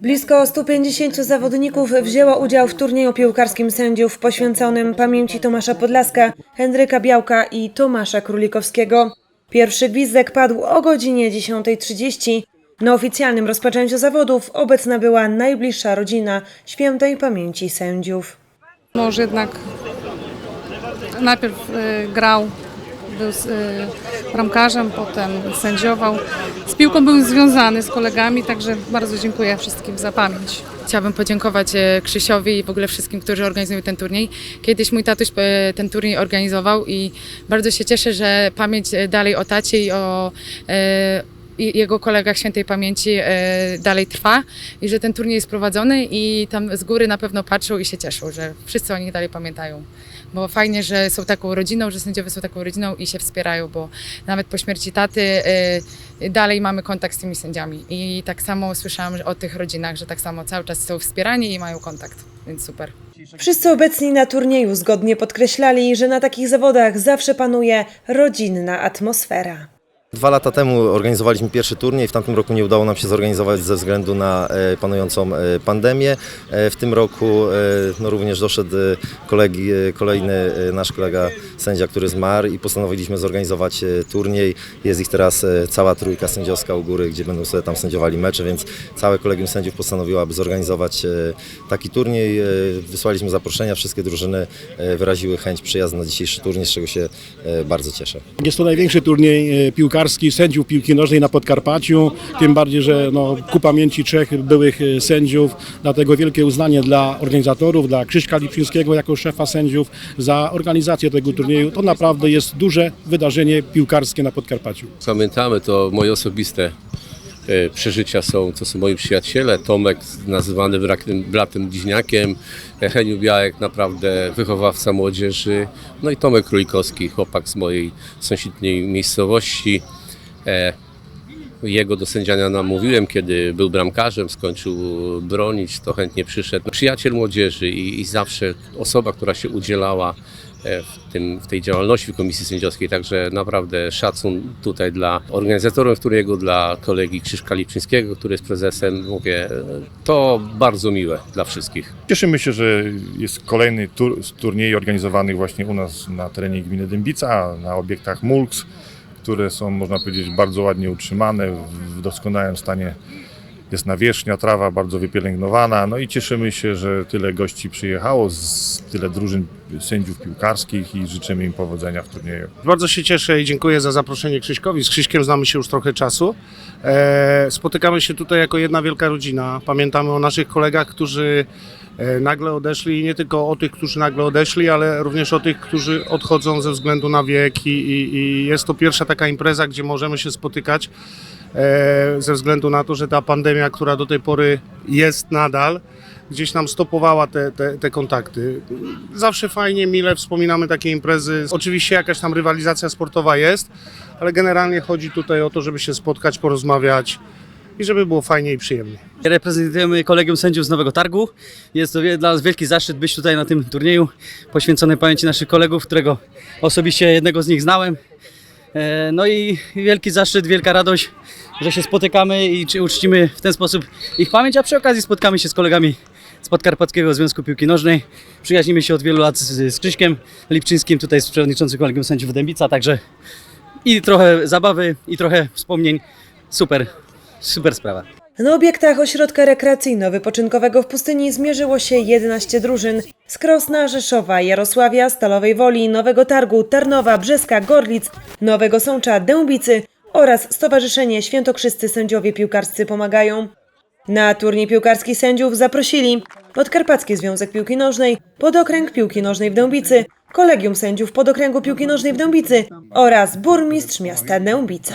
Blisko 150 zawodników wzięło udział w turnieju piłkarskim sędziów poświęconym pamięci Tomasza Podlaska, Henryka Białka i Tomasza Królikowskiego. Pierwszy gwizdek padł o godzinie 10.30. Na oficjalnym rozpoczęciu zawodów obecna była najbliższa rodzina świętej pamięci sędziów. Mąż jednak najpierw y, grał, był y, bramkarzem, potem sędziował. Z piłką był związany z kolegami, także bardzo dziękuję wszystkim za pamięć. Chciałabym podziękować e, Krzysiowi i w ogóle wszystkim, którzy organizują ten turniej. Kiedyś mój tatuś e, ten turniej organizował i bardzo się cieszę, że pamięć e, dalej o tacie i o jego kolegach świętej pamięci dalej trwa i że ten turniej jest prowadzony i tam z góry na pewno patrzą i się cieszą, że wszyscy o nich dalej pamiętają. Bo fajnie, że są taką rodziną, że sędziowie są taką rodziną i się wspierają, bo nawet po śmierci taty e, dalej mamy kontakt z tymi sędziami. I tak samo słyszałam o tych rodzinach, że tak samo cały czas są wspierani i mają kontakt, więc super. Wszyscy obecni na turnieju zgodnie podkreślali, że na takich zawodach zawsze panuje rodzinna atmosfera. Dwa lata temu organizowaliśmy pierwszy turniej, w tamtym roku nie udało nam się zorganizować ze względu na e, panującą e, pandemię. E, W tym roku no, również doszedł kolegi, kolejny nasz kolega sędzia, który zmarł i postanowiliśmy zorganizować turniej. Jest ich teraz cała trójka sędziowska u góry, gdzie będą sobie tam sędziowali mecze, więc całe kolegium sędziów postanowiło, aby zorganizować taki turniej. Wysłaliśmy zaproszenia, wszystkie drużyny wyraziły chęć przyjazdu na dzisiejszy turniej, z czego się bardzo cieszę. Jest to największy turniej e, piłkarski sędziów piłki nożnej na Podkarpaciu, tym bardziej, że no, ku pamięci trzech byłych e, sędziów, dlatego wielkie uznanie dla organizatorów, dla Krzyśka Lipczyńskiego jako szefa sędziów za organizację tego turnieju. To naprawdę jest duże wydarzenie piłkarskie na Podkarpaciu. Pamiętamy, to moje osobiste przeżycia są, to są moi przyjaciele. Tomek nazywany bratem, bratem bliźniakiem, e, Heniu Białek naprawdę wychowawca młodzieży, no i Tomek Królikowski, chłopak z mojej sąsiedniej miejscowości. E, Jego do sędziania namówiłem, kiedy był bramkarzem, skończył bronić, to chętnie przyszedł. Przyjaciel młodzieży i, i zawsze osoba, która się udzielała e, w, tym, w tej działalności w Komisji Sędziowskiej. Także naprawdę szacun tutaj dla organizatorów turnieju, dla kolegi Krzyszka Lipczyńskiego, który jest prezesem. Mówię, e, to bardzo miłe dla wszystkich. Cieszymy się, że jest kolejny tur, z turniej organizowanych właśnie u nas na terenie gminy Dębica, na obiektach MULKS, które są, można powiedzieć, bardzo ładnie utrzymane, w doskonałym stanie jest nawierzchnia, trawa bardzo wypielęgnowana. No i cieszymy się, że tyle gości przyjechało, z tyle drużyn sędziów piłkarskich i życzymy im powodzenia w turnieju. Bardzo się cieszę i dziękuję za zaproszenie Krzyśkowi. Z Krzyśkiem znamy się już trochę czasu. E, spotykamy się tutaj jako jedna wielka rodzina. Pamiętamy o naszych kolegach, którzy e, nagle odeszli i nie tylko o tych, którzy nagle odeszli, ale również o tych, którzy odchodzą ze względu na wiek i, i, jest to pierwsza taka impreza, gdzie możemy się spotykać ze względu na to, że ta pandemia, która do tej pory jest nadal, gdzieś nam stopowała te, te, te kontakty. Zawsze fajnie, mile wspominamy takie imprezy. Oczywiście jakaś tam rywalizacja sportowa jest, ale generalnie chodzi tutaj o to, żeby się spotkać, porozmawiać i żeby było fajnie i przyjemnie. Reprezentujemy Kolegium Sędziów z Nowego Targu. Jest to dla nas wielki zaszczyt być tutaj na tym turnieju poświęcony pamięci naszych kolegów, którego osobiście jednego z nich znałem. E, No i wielki zaszczyt, wielka radość, że się spotykamy i uczcimy w ten sposób ich pamięć, a przy okazji spotkamy się z kolegami z Podkarpackiego Związku Piłki Nożnej. Przyjaźnimy się od wielu lat z, z Krzyśkiem Lipczyńskim, tutaj z przewodniczącym Kolegium Sędziów Dębica, także i trochę zabawy, i trochę wspomnień. Super, super sprawa. Na obiektach ośrodka rekreacyjno-wypoczynkowego w pustyni zmierzyło się 11 drużyn z Krosna, Rzeszowa, Jarosławia, Stalowej Woli, Nowego Targu, Tarnowa, Brzeska, Gorlic, Nowego Sącza, Dębicy oraz Stowarzyszenie Świętokrzyscy Sędziowie Piłkarscy Pomagają. Na turniej piłkarski sędziów zaprosili Podkarpacki Związek Piłki Nożnej, Podokręg Piłki Nożnej w Dębicy, Kolegium Sędziów Podokręgu Piłki Nożnej w Dębicy oraz burmistrz miasta Dębica.